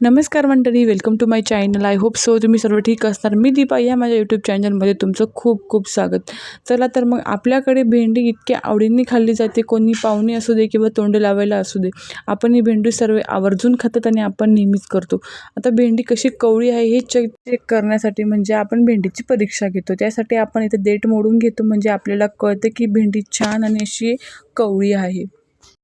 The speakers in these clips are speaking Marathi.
नमस्कार मंडळी welcome to my channel I hope so तुम्ही सर्व ठीक असणार. मी दीपा या माझ्या यूट्यूब चॅनलमध्ये तुमचं खूप खूप स्वागत. चला तर मग आपल्याकडे भेंडी इतक्या आवडीने खाल्ली जाते. कोणी पाहुणे असू दे किंवा तोंड लावायला असू दे आपण ही भेंडी सर्व आवर्जून खातात आणि आपण नेहमीच करतो. आता भेंडी कशी कवळी आहे हे चेक चेक करण्यासाठी म्हणजे आपण भेंडीची परीक्षा घेतो. त्यासाठी आपण इथे देठ मोडून घेतो. म्हणजे आपल्याला कळतं की भेंडी छान आणि अशी कवळी आहे.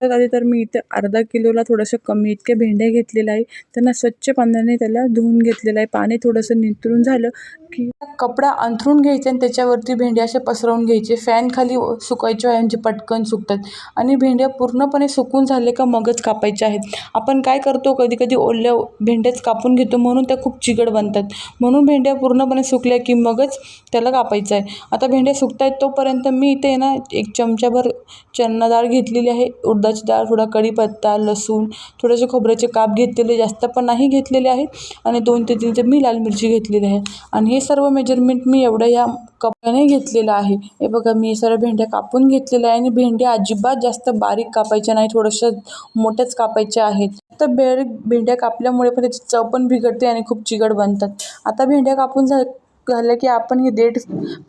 तर आधी तर मी इथे अर्धा किलोला थोडंसं कमी इतक्या भेंड्या घेतलेल्या आहे. त्यांना स्वच्छ पाण्याने त्याला धुवून घेतलेलं आहे. पाणी थोडंसं नितळून झालं की कपडा अंथरून घ्यायचा आणि त्याच्यावरती भेंड्या अशा पसरवून घ्यायचे. फॅन खाली सुकायच्या आहे म्हणजे पटकन सुकतात. आणि भेंड्या पूर्णपणे सुकून झाले का मगच कापायच्या आहेत. आपण काय करतो? कधी कधी ओल्या भेंड्याच कापून घेतो. म्हणून त्या खूप चिकट बनतात. म्हणून भेंड्या पूर्णपणे सुकल्या की मगच त्याला कापायचं आहे. आता भेंड्या सुकत आहेत तोपर्यंत मी इथे ना एक चमचाभर चन्नाडाळ घेतलेली आहे. उडदाची डाळ थोडा कढीपत्ता लसूण थोडेसे खोबऱ्याचे काप घेतलेले जास्त पण नाही घेतलेले आहेत. आणि दोन ते तीन मी लाल मिरची घेतलेली आहे. आणि हे सर्व मेजरमेंट मी एवढं या कपाने घेतलेलं आहे. हे बघा मी सर्व भेंड्या कापून घेतलेल्या आहे. आणि भेंड्या अजिबात जास्त बारीक कापायच्या नाही थोडंसं मोठ्याच कापायच्या आहेत. तर बे भेंड्या कापल्यामुळे पण त्याची चव पण बिघडते आणि खूप चिकट बनतात. आता भेंड्या कापून झा झालं की आपण हे देठ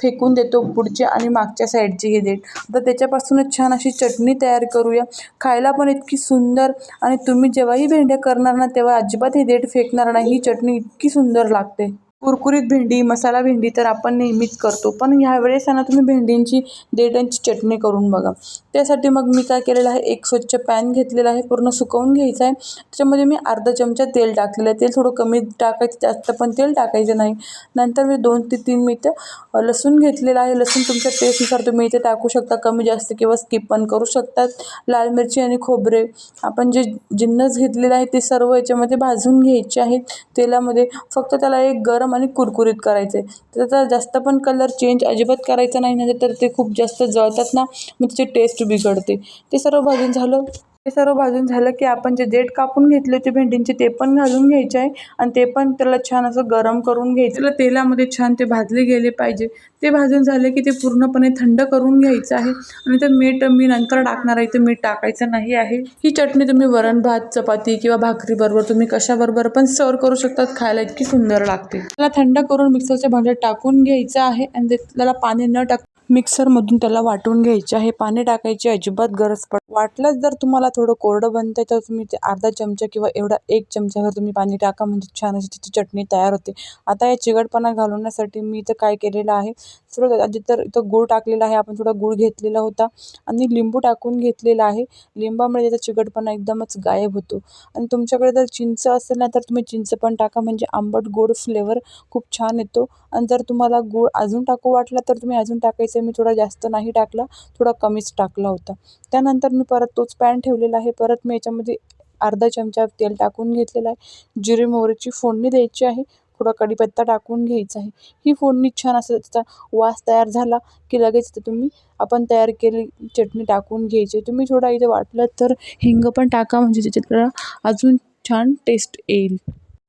फेकून देतो पुढचे आणि मागच्या साईडचे हे देठ. तर त्याच्यापासूनच छान अशी चटणी तयार करूया. खायला पण इतकी सुंदर आणि तुम्ही जेव्हाही भेंड्या करणार ना तेव्हा अजिबात हे देठ फेकणार नाही. ही चटणी इतकी सुंदर लागते. कुरकुरीत भेंडी मसाला भेंडी तर आपण नेहमीच करतो. पण ह्यावेळेस आहे ना तुम्ही भेंडींची देठांची चटणी करून बघा. त्यासाठी मग मी काय केलेलं आहे एक स्वच्छ पॅन घेतलेला आहे पूर्ण सुकवून घ्यायचं आहे. त्याच्यामध्ये मी अर्धा चमचा तेल टाकलेलं आहे. तेल थोडं कमी टाकायचं जास्त पण तेल टाकायचं नाही. नंतर मी दोन ते तीन मी इथं लसूण घेतलेलं आहे. लसूण तुमच्या टेस्टनुसार तुम्ही इथे टाकू शकता. कमी जास्त किंवा स्किप पण करू शकतात लाल मिरची आणि खोबरे. आपण जे जिन्नस घेतलेलं आहे ते सर्व याच्यामध्ये भाजून घ्यायचे आहेत. तेलामध्ये फक्त त्याला एक गरम आणि कुरकुरीत करायचे. त्याचा जास्त पण कलर चेंज अजिबात करायचा नाही नाही तर ते खूप जास्त जळतात ना मग त्याची टेस्ट बिघडते. ते सर्व भाजून झालं. ते सर्व भाजून झालं की आपण जे देठ कापून घेतले होते भेंडींचे ते पण घालून घ्यायचे आहे आणि ते पण त्याला छान असं गरम करून घ्यायचं. त्याला तेलामध्ये छान ते भाजले गेले पाहिजे. ते भाजून झाले की ते पूर्णपणे थंड करून घ्यायचं आहे. आणि ते मीठ मी नंतर टाकणार आहे. ते मीठ टाकायचं नाही आहे. ही चटणी तुम्ही वरण भात चपाती किंवा भाकरीबरोबर तुम्ही कशाबरोबर पण सर्व करू शकतात. खायला इतकी सुंदर लागते. त्याला थंड करून मिक्सरच्या भांड्यात टाकून घ्यायचं आहे आणि ते- त्याला पाणी न टाक मिक्सरमधून त्याला वाटून घ्यायचे आहे. पाणी टाकायची अजिबात गरज पड वाटलंच जर तुम्हाला थोडं कोरडं बनतंय तर तुम्ही ते अर्धा चमचा किंवा एवढा एक चमचाभर तुम्ही पाणी टाका. म्हणजे छान अशी त्याची चटणी तयार होते. आता या चिकटपणा घालवण्यासाठी मी इथं काय केलेलं आहे. सर्व आधी तर इथं गूळ टाकलेला आहे. आपण थोडा गूळ घेतलेला होता आणि लिंबू टाकून घेतलेला आहे. लिंबामुळे त्याचा चिकटपणा एकदमच गायब होतो. आणि तुमच्याकडे जर चिंच असेल ना तर तुम्ही चिंच पण टाका. म्हणजे आंबट गोड फ्लेवर खूप छान येतो. आणि जर तुम्हाला गूळ अजून टाकू वाटला तर तुम्ही अजून टाकायचं मी थोडा जास्त नाही टाकला थोडा कमीच टाकला होता. त्यानंतर मी परत तोच पॅन ठेवलेला आहे. परत मी याच्यामध्ये अर्धा चमचा तेल टाकून घेतलेला आहे. जिरे मोहरीची फोडणी द्यायची आहे. थोडा कढीपत्ता टाकून घ्यायचा आहे. ही फोडणी छान असं त्याचा वास तयार झाला की लगेच ते तुम्ही आपण तयार केली चटणी टाकून घ्यायची. तुम्ही थोडा इथे वाटलं तर हिंग पण टाका म्हणजे त्याच्यात अजून छान टेस्ट येईल.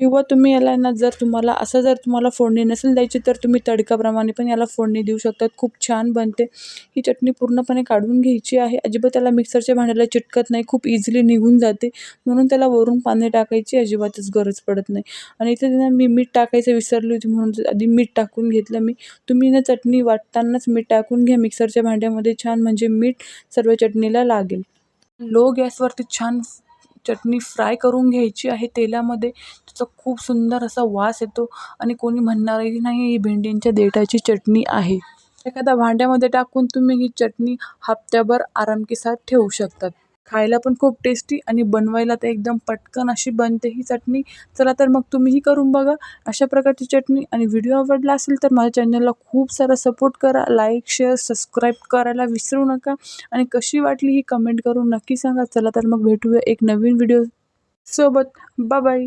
किंवा तुम्ही याला ना जर तुम्हाला असं जर तुम्हाला फोडणी नसेल द्यायची तर तुम्ही तडकाप्रमाणे पण याला फोडणी देऊ शकतात. खूप छान बनते. ही चटणी पूर्णपणे काढून घ्यायची आहे. अजिबात त्याला मिक्सरच्या भांड्याला चिटकत नाही. खूप इझिली निघून जाते. म्हणून त्याला वरून पाणी टाकायची अजिबातच गरज पडत नाही. आणि इथे ना मी मीठ टाकायचं विसरली होती म्हणून आधी मीठ टाकून घेतलं मी. तुम्ही ना चटणी वाटतानाच मीठ टाकून घ्या. मिक्सरच्या भांड्यामध्ये छान म्हणजे मीठ सर्व चटणीला लागेल. लो गॅसवरती छान चटणी फ्राय करून घ्यायची आहे तेलामध्ये. त्याचा खूप सुंदर असा वास येतो आणि कोणी म्हणणारही नाही ही भेंडींच्या देठाची चटणी आहे. एखाद्या भांड्यामध्ये टाकून तुम्ही ही चटणी हप्त्याभर आरामकेसात ठेवू शकतात. खायला पण खूप टेस्टी आणि बनवायला तर एकदम पटकन अशी बनते ही चटणी. चला तर मग तुम्हीही करून बघा. अशा प्रकारची चटणी आणि व्हिडिओ आवडला असेल तर माझ्या चॅनलला खूप सारा सपोर्ट करा. लाईक शेअर सबस्क्राईब करायला विसरू नका. आणि कशी वाटली ही कमेंट करून नक्की सांगा. चला तर मग भेटूया एक नवीन व्हिडिओ सोबत. बाय